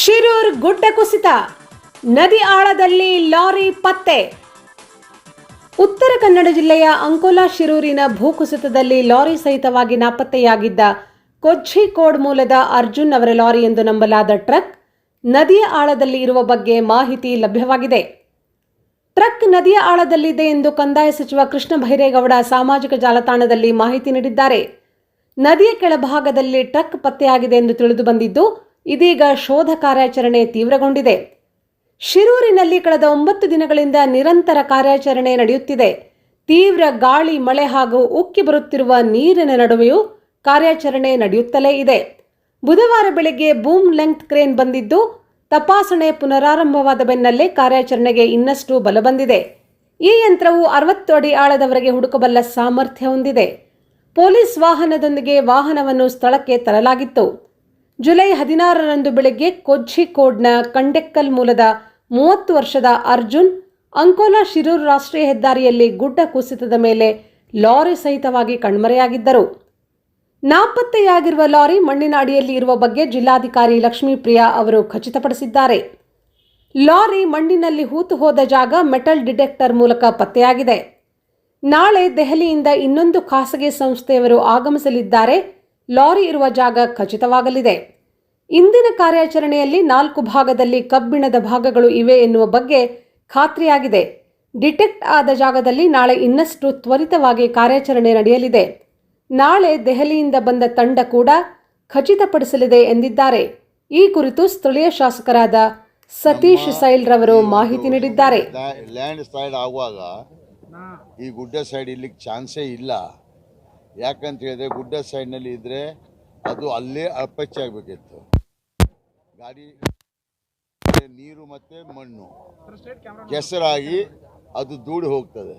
ಶಿರೂರ್ ಗುಡ್ಡ ಕುಸಿತ, ನದಿ ಆಳದಲ್ಲಿ ಲಾರಿ ಪತ್ತೆ. ಉತ್ತರ ಕನ್ನಡ ಜಿಲ್ಲೆಯ ಅಂಕೋಲಾ ಶಿರೂರಿನ ಭೂಕುಸಿತದಲ್ಲಿ ಲಾರಿ ಸಹಿತವಾಗಿ ನಾಪತ್ತೆಯಾಗಿದ್ದ ಕೊಚ್ಚಿಕೋಡ್ ಮೂಲದ ಅರ್ಜುನ್ ಅವರ ಲಾರಿ ಎಂದು ನಂಬಲಾದ ಟ್ರಕ್ ನದಿಯ ಆಳದಲ್ಲಿ ಇರುವ ಬಗ್ಗೆ ಮಾಹಿತಿ ಲಭ್ಯವಾಗಿದೆ. ಟ್ರಕ್ ನದಿಯ ಆಳದಲ್ಲಿದೆ ಎಂದು ಕಂದಾಯ ಸಚಿವ ಕೃಷ್ಣ ಭೈರೇಗೌಡ ಸಾಮಾಜಿಕ ಜಾಲತಾಣದಲ್ಲಿ ಮಾಹಿತಿ ನೀಡಿದ್ದಾರೆ. ನದಿಯ ಕೆಳಭಾಗದಲ್ಲಿ ಟ್ರಕ್ ಪತ್ತೆಯಾಗಿದೆ ಎಂದು ತಿಳಿದು ಬಂದಿದ್ದು ಇದೀಗ ಶೋಧ ಕಾರ್ಯಾಚರಣೆ ತೀವ್ರಗೊಂಡಿದೆ. ಶಿರೂರಿನಲ್ಲಿ ಕಳೆದ ಒಂಬತ್ತು ದಿನಗಳಿಂದ ನಿರಂತರ ಕಾರ್ಯಾಚರಣೆ ನಡೆಯುತ್ತಿದೆ. ತೀವ್ರ ಗಾಳಿ, ಮಳೆ ಹಾಗೂ ಉಕ್ಕಿ ಬರುತ್ತಿರುವ ನೀರಿನ ನಡುವೆಯೂ ಕಾರ್ಯಾಚರಣೆ ನಡೆಯುತ್ತಲೇ ಇದೆ. ಬುಧವಾರ ಬೆಳಗ್ಗೆ ಬೂಮ್ ಲೆಂಗ್ತ್ ಕ್ರೇನ್ ಬಂದಿದ್ದು, ತಪಾಸಣೆ ಪುನರಾರಂಭವಾದ ಬೆನ್ನಲ್ಲೇ ಕಾರ್ಯಾಚರಣೆಗೆ ಇನ್ನಷ್ಟು ಬಲ ಬಂದಿದೆ. ಈ ಯಂತ್ರವು ಅರವತ್ತು ಅಡಿ ಆಳದವರೆಗೆ ಹುಡುಕಬಲ್ಲ ಸಾಮರ್ಥ್ಯ ಹೊಂದಿದೆ. ಪೊಲೀಸ್ ವಾಹನದೊಂದಿಗೆ ವಾಹನವನ್ನು ಸ್ಥಳಕ್ಕೆ ತರಲಾಗಿತ್ತು. ಜುಲೈ ಹದಿನಾರರಂದು ಬೆಳಗ್ಗೆ ಕೋಡ್ನ ಕಂಡೆಕ್ಕಲ್ ಮೂಲದ ಮೂವತ್ತು ವರ್ಷದ ಅರ್ಜುನ್, ಅಂಕೋಲಾ ಶಿರೂರು ರಾಷ್ಟ್ರೀಯ ಹೆದ್ದಾರಿಯಲ್ಲಿ ಗುಡ್ಡ ಕುಸಿತದ ಮೇಲೆ ಲಾರಿ ಸಹಿತವಾಗಿ ಕಣ್ಮರೆಯಾಗಿದ್ದರು. ನಾಪತ್ತೆಯಾಗಿರುವ ಲಾರಿ ಮಣ್ಣಿನ ಅಡಿಯಲ್ಲಿ ಇರುವ ಬಗ್ಗೆ ಜಿಲ್ಲಾಧಿಕಾರಿ ಲಕ್ಷ್ಮೀಪ್ರಿಯಾ ಅವರು ಖಚಿತಪಡಿಸಿದ್ದಾರೆ. ಲಾರಿ ಮಣ್ಣಿನಲ್ಲಿ ಹೂತು ಹೋದ ಜಾಗ ಮೆಟಲ್ ಡಿಟೆಕ್ಟರ್ ಮೂಲಕ ಪತ್ತೆಯಾಗಿದೆ. ನಾಳೆ ದೆಹಲಿಯಿಂದ ಇನ್ನೊಂದು ಖಾಸಗಿ ಸಂಸ್ಥೆಯವರು ಆಗಮಿಸಲಿದ್ದಾರೆ. ಲಾರಿ ಇರುವ ಜಾಗ ಖಚಿತವಾಗಲಿದೆ. ಇಂದಿನ ಕಾರ್ಯಾಚರಣೆಯಲ್ಲಿ ನಾಲ್ಕು ಭಾಗದಲ್ಲಿ ಕಬ್ಬಿಣದ ಭಾಗಗಳು ಇವೆ ಎನ್ನುವ ಬಗ್ಗೆ ಖಾತ್ರಿಯಾಗಿದೆ. ಡಿಟೆಕ್ಟ್ ಆದ ಜಾಗದಲ್ಲಿ ನಾಳೆ ಇನ್ನಷ್ಟು ತ್ವರಿತವಾಗಿ ಕಾರ್ಯಾಚರಣೆ ನಡೆಯಲಿದೆ. ನಾಳೆ ದೆಹಲಿಯಿಂದ ಬಂದ ತಂಡ ಕೂಡ ಖಚಿತಪಡಿಸಲಿದೆ ಎಂದಿದ್ದಾರೆ. ಈ ಕುರಿತು ಸ್ಥಳೀಯ ಶಾಸಕರಾದ ಸತೀಶ್ ಸೈಲ್ ರವರು ಮಾಹಿತಿ ನೀಡಿದ್ದಾರೆ. ಲ್ಯಾಂಡ್ ಸೈಡ್ ಆಗುವಾಗ ಈ ಗುಡ್ಡ ಸೈಡ್ ಇಲ್ಲಿಗೆ ಚಾನ್ಸೇ ಇಲ್ಲ. ಯಾಕಂತ ಹೇಳಿದ್ರೆ ಗುಡ್ಡ ಸೈಡ್ನಲ್ಲಿ ಇದ್ರೆ ಅದು ಅಲ್ಲೇ ಅಪಚ್ಚ ಆಗಬೇಕಿತ್ತು. ಗಾಡಿ ನೀರು ಮತ್ತೆ ಮಣ್ಣು. ಕೆಸರಾಗಿ ಅದು ದೂಡಿ ಹೋಗ್ತದೆ.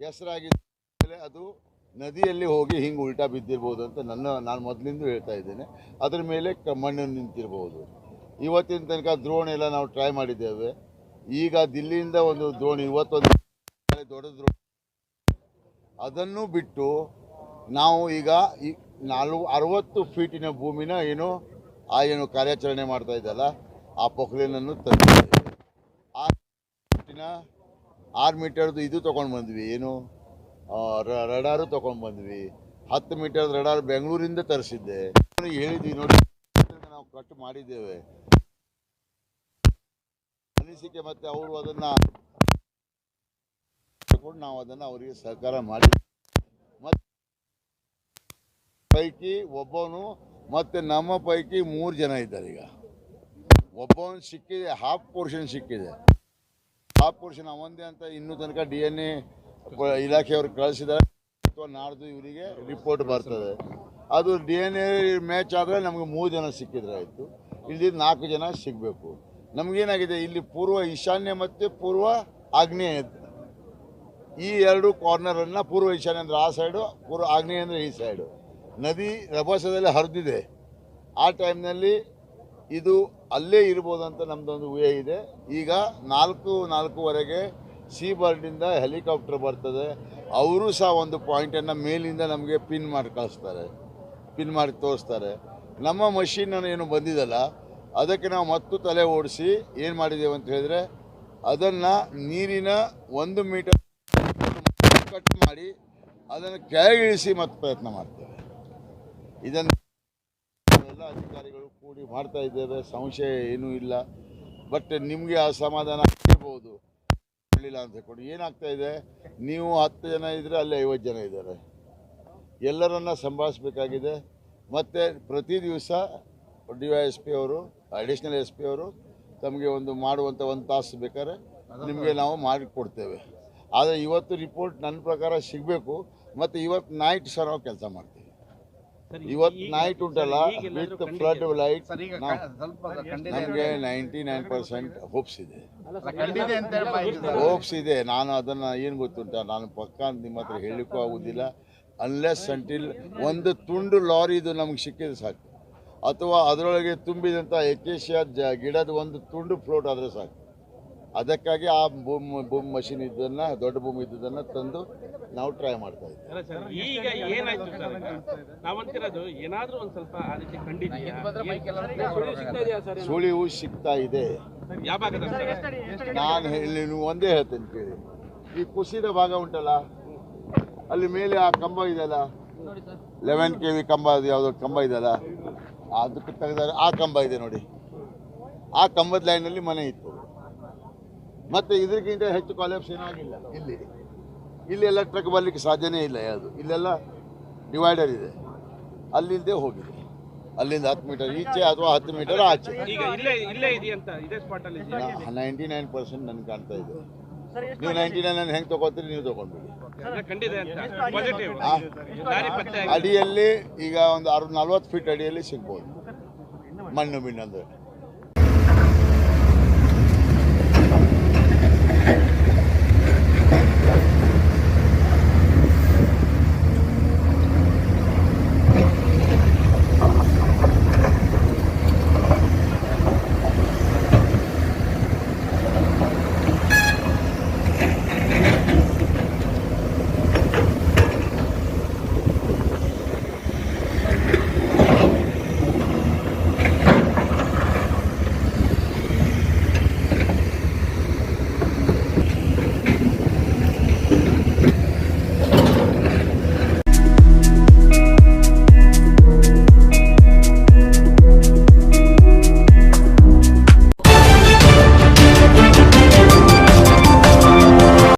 ಕೆಸರಾಗಿ ಅದು ನದಿಯಲ್ಲಿ ಹೋಗಿ ಹಿಂಗೆ ಉಲ್ಟಾ ಬಿದ್ದಿರ್ಬೋದು ಅಂತ ನನ್ನ ನಾನು ಮೊದಲಿಂದ ಹೇಳ್ತಾ ಇದ್ದೇನೆ. ಅದರ ಮೇಲೆ ಕ ಮಣ್ಣು ನಿಂತಿರ್ಬೋದು. ಇವತ್ತಿನ ತನಕ ದ್ರೋಣಿ ಎಲ್ಲ ನಾವು ಟ್ರೈ ಮಾಡಿದ್ದೇವೆ. ಈಗ ದಿಲ್ಲಿಯಿಂದ ಒಂದು ದ್ರೋಣಿ ಇವತ್ತೊಂದು ದೊಡ್ಡ ದ್ರೋಣಿ ಅದನ್ನು ಬಿಟ್ಟು ನಾವು ಈಗ ಈ ನಾಲ್ಕು ಅರವತ್ತು ಫೀಟಿನ ಭೂಮಿನ ಏನು ಆ ಏನು ಕಾರ್ಯಾಚರಣೆ ಮಾಡ್ತಾ ಇದ್ದಲ್ಲ ಆ ಪೊಕ್ಲೇನನ್ನು ತಂದಿದ್ದೀವಿ ಆರು ಮೀಟರ್ದು ಇದು ತೊಗೊಂಡು ಬಂದ್ವಿ, ಏನು ರಡಾರು ತೊಗೊಂಡು ಬಂದ್ವಿ. ಹತ್ತು ಮೀಟರ್ ರಡಾರ್ ಬೆಂಗಳೂರಿಂದ ತರಿಸಿದ್ದೆ. ಹೇಳಿದ್ವಿ, ನೋಡಿ, ನಾವು ಕಟ್ ಮಾಡಿದ್ದೇವೆ. ಅನಿಸಿಕೆ ಮತ್ತೆ ಅವರು ಅದನ್ನ ತಗೊಂಡು ನಾವು ಅದನ್ನ ಅವರಿಗೆ ಸಹಕಾರ ಮಾಡಿ ಮತ್ತೆ ಪೈಕಿ ಒಬ್ಬವನು ಮತ್ತೆ ನಮ್ಮ ಪೈಕಿ ಮೂರು ಜನ ಇದ್ದಾರೆ ಈಗ. ಒಬ್ಬವನು ಸಿಕ್ಕಿದೆ ಹಾಫ್ ಪೋರ್ಷನ್ ಸಿಕ್ಕಿದೆ. ಹಾಫ್ ಪೋರ್ಷನ್ ಅವಂದೇ ಅಂತ ಇನ್ನೂ ತನಕ ಡಿ ಎನ್ ಎ ಇಲಾಖೆಯವರು ಕಳಿಸಿದ್ದಾರೆ. ಅಥವಾ ನಾಡ್ದು ಇವರಿಗೆ ರಿಪೋರ್ಟ್ ಬರ್ತದೆ. ಅದು ಡಿ ಎನ್ ಎ ಮ್ಯಾಚ್ ಆದರೆ ನಮಗೆ ಮೂರು ಜನ ಸಿಕ್ಕಿದ್ರೆ ಆಯಿತು. ಇಲ್ಲಿ ನಾಲ್ಕು ಜನ ಸಿಗಬೇಕು. ನಮಗೇನಾಗಿದೆ, ಇಲ್ಲಿ ಪೂರ್ವ ಈಶಾನ್ಯ ಮತ್ತು ಪೂರ್ವ ಆಗ್ನೇಯ ಈ ಎರಡು ಕಾರ್ನರನ್ನು ಪೂರ್ವ ಈಶಾನ್ಯ ಅಂದರೆ ಆ ಸೈಡು ಪೂರ್ವ ಆಗ್ನೇಯ ಅಂದರೆ ಈ ಸೈಡು ನದಿ ರಭಸದಲ್ಲಿ ಹರಿದಿದೆ. ಆ ಟೈಮ್ನಲ್ಲಿ ಇದು ಅಲ್ಲೇ ಇರ್ಬೋದು ಅಂತ ನಮ್ಮದೊಂದು ಊಹೆ ಇದೆ. ಈಗ ನಾಲ್ಕು, ನಾಲ್ಕೂವರೆಗೆ ಸಿ ಬರ್ಡಿಂದ ಹೆಲಿಕಾಪ್ಟರ್ ಬರ್ತದೆ. ಅವರು ಸಹ ಒಂದು ಪಾಯಿಂಟನ್ನು ಮೇಲಿಂದ ನಮಗೆ ಪಿನ್ ಮಾಡಿ ಕಳಿಸ್ತಾರೆ. ಪಿನ್ ಮಾಡಿ ತೋರಿಸ್ತಾರೆ. ನಮ್ಮ ಮಷೀನ್ ಏನು ಬಂದಿದ್ದಲ್ಲ ಅದಕ್ಕೆ ನಾವು ಮತ್ತು ತಲೆ ಓಡಿಸಿ ಏನು ಮಾಡಿದ್ದೇವೆ ಅಂತ ಹೇಳಿದರೆ, ಅದನ್ನು ನೀರಿನ ಒಂದು ಮೀಟರ್ ಕಟ್ ಮಾಡಿ ಅದನ್ನು ಕೆಳಗಿಳಿಸಿ ಮತ್ತೆ ಪ್ರಯತ್ನ ಮಾಡ್ತೇವೆ. ಇದನ್ನು ಎಲ್ಲ ಅಧಿಕಾರಿಗಳು ಕೂಡಿ ಮಾಡ್ತಾ ಇದ್ದೇವೆ. ಸಂಶಯ ಏನೂ ಇಲ್ಲ. ಬಟ್ ನಿಮಗೆ ಆ ಸಮಾಧಾನ ಆಗಿರ್ಬೋದು ಹೇಳಿಲ್ಲ ಅಂತ ಹೇಳ್ಕೊಂಡು ಏನಾಗ್ತಾ ಇದೆ? ನೀವು ಹತ್ತು ಜನ ಇದ್ದರೆ ಅಲ್ಲಿ ಐವತ್ತು ಜನ ಇದ್ದಾರೆ. ಎಲ್ಲರನ್ನ ಸಂಭಾಳಿಸ್ಬೇಕಾಗಿದೆ. ಮತ್ತು ಪ್ರತಿ ದಿವಸ ಡಿ ವೈ ಎಸ್ ಪಿ ಅವರು ಅಡಿಷ್ನಲ್ ಎಸ್ ಪಿ ಅವರು ತಮಗೆ ಒಂದು ಮಾಡುವಂಥ ಒಂದು ತಾಸು ಬೇಕಾದ್ರೆ ನಿಮಗೆ ನಾವು ಮಾಡಿಕೊಡ್ತೇವೆ. ಆದರೆ ಇವತ್ತು ರಿಪೋರ್ಟ್ ನನ್ನ ಪ್ರಕಾರ ಸಿಗಬೇಕು. ಮತ್ತು ಇವತ್ತು ನೈಟ್ ಸರ್ ನಾವು ಕೆಲಸ ಮಾಡ್ತೀವಿ. ಇವತ್ತು ನೈಟ್ ಉಂಟಲ್ಲ ವಿತ್ ಫ್ಲಡ್ ಲೈಟ್ ನಮಗೆ ನೈಂಟಿ ನೈನ್ ಪರ್ಸೆಂಟ್ ಹೋಪ್ಸ್ ಇದೆ ಹೋಪ್ಸ್ ಇದೆ. ನಾನು ಅದನ್ನ ಏನು ಗೊತ್ತುಂಟ? ನಾನು ಪಕ್ಕ ಅಂತ ನಿಮ್ಮ ಹತ್ರ ಹೇಳಲಿಕ್ಕೂ ಆಗುದಿಲ್ಲ. ಅನ್ಲೆಸ್ ಅಂಟಿಲ್ ಒಂದು ತುಂಡು ಲಾರಿದು ನಮ್ಗೆ ಸಿಕ್ಕಿದ್ರೆ ಸಾಕು. ಅಥವಾ ಅದರೊಳಗೆ ತುಂಬಿದಂಥ ಎಕೇಶಿಯಾ ಜ ಗಿಡದ ಒಂದು ತುಂಡು ಫ್ಲೋಟ್ ಆದರೆ ಸಾಕು. ಅದಕ್ಕಾಗಿ ಆ ಭೂಮಿ ಭೂಮಿ ಮಷಿನ್ ಇದ್ದನ್ನ ದೊಡ್ಡ ಭೂಮಿ ಇದ್ದನ್ನ ತಂದು ನಾವು ಟ್ರೈ ಮಾಡ್ತಾ ಇದ್ದೀವಿ ಈಗ ಏನಾಯ್ತು ಸರ್ ಈಗ? ನಾವಂತಿರೋದು ಏನಾದ್ರೂ ಒಂದ್ ಸ್ವಲ್ಪ ಆ ರೀತಿ ಕಂಡಿದ್ಯಾ ಸುಳಿವು ಸಿಗ್ತಾ ಇದೆ. ನಾನು ಹೇಳಿ ನೀವು ಒಂದೇ ಹೇಳ್ತೇನೆ ಕೇಳಿ. ಈ ಕುಸಿದ ಭಾಗ ಉಂಟಲ್ಲ? ಅಲ್ಲಿ ಮೇಲೆ ಆ ಕಂಬ ಇದೆಯಲ್ಲ? ಲೆವೆನ್ ಕೆ ವಿ ಕಂಬ ಅದು ಯಾವುದೋ ಕಂಬ ಇದೆಯಲ್ಲ? ಅದಕ್ಕೆ ತೆಗೆದಾಗ ಆ ಕಂಬ ಇದೆ ನೋಡಿ. ಆ ಕಂಬದ ಲೈನಲ್ಲಿ ಮನೆ ಇತ್ತು. ಮತ್ತೆ ಇದಕ್ಕಿಂತ ಹೆಚ್ಚು ಕಾಲೇಪ್ಸ್ ಏನಾಗಿಲ್ಲ. ಇಲ್ಲಿ. ಇಲ್ಲಿ ಎಲ್ಲ ಟ್ರಕ್ ಬರಲಿಕ್ಕೆ ಸಾಧ್ಯನೇ ಇಲ್ಲ ಯಾವುದು. ಇಲ್ಲೆಲ್ಲ ಡಿವೈಡರ್ ಇದೆ. ಅಲ್ಲಿಂದೇ ಹೋಗಿದೆ. ಅಲ್ಲಿಂದ ಹತ್ತು ಮೀಟರ್ ಈಚೆ ಅಥವಾ ಹತ್ತು ಮೀಟರ್ ಆಚೆ. ಈಗ ಇಲ್ಲೇ ಇಲ್ಲೇ ಇದೆಯಂತ ಇದೇ ಸ್ಪಾಟ್ ಅಲ್ಲಿ ಇದೆಯಾ? ನೈಂಟಿ ನೈನ್ ಪರ್ಸೆಂಟ್ ನನ್ಗೆ ಕಾಣ್ತಾ ಇದೆ. ನೀವು ನೈಂಟಿ ನೈನ್ ಹೆಂಗೆ ತಗೋತೀರಿ ನೀವು ತಗೊಂಡ್ಬಿಡಿ. ಅಡಿಯಲ್ಲಿ ಈಗ ಒಂದು ಅರ್ ನಲ್ವತ್ತು ಫೀಟ್ ಅಡಿಯಲ್ಲಿ ಸಿಗ್ಬೋದು. ಮಣ್ಣು ಬಿಣ್ಣು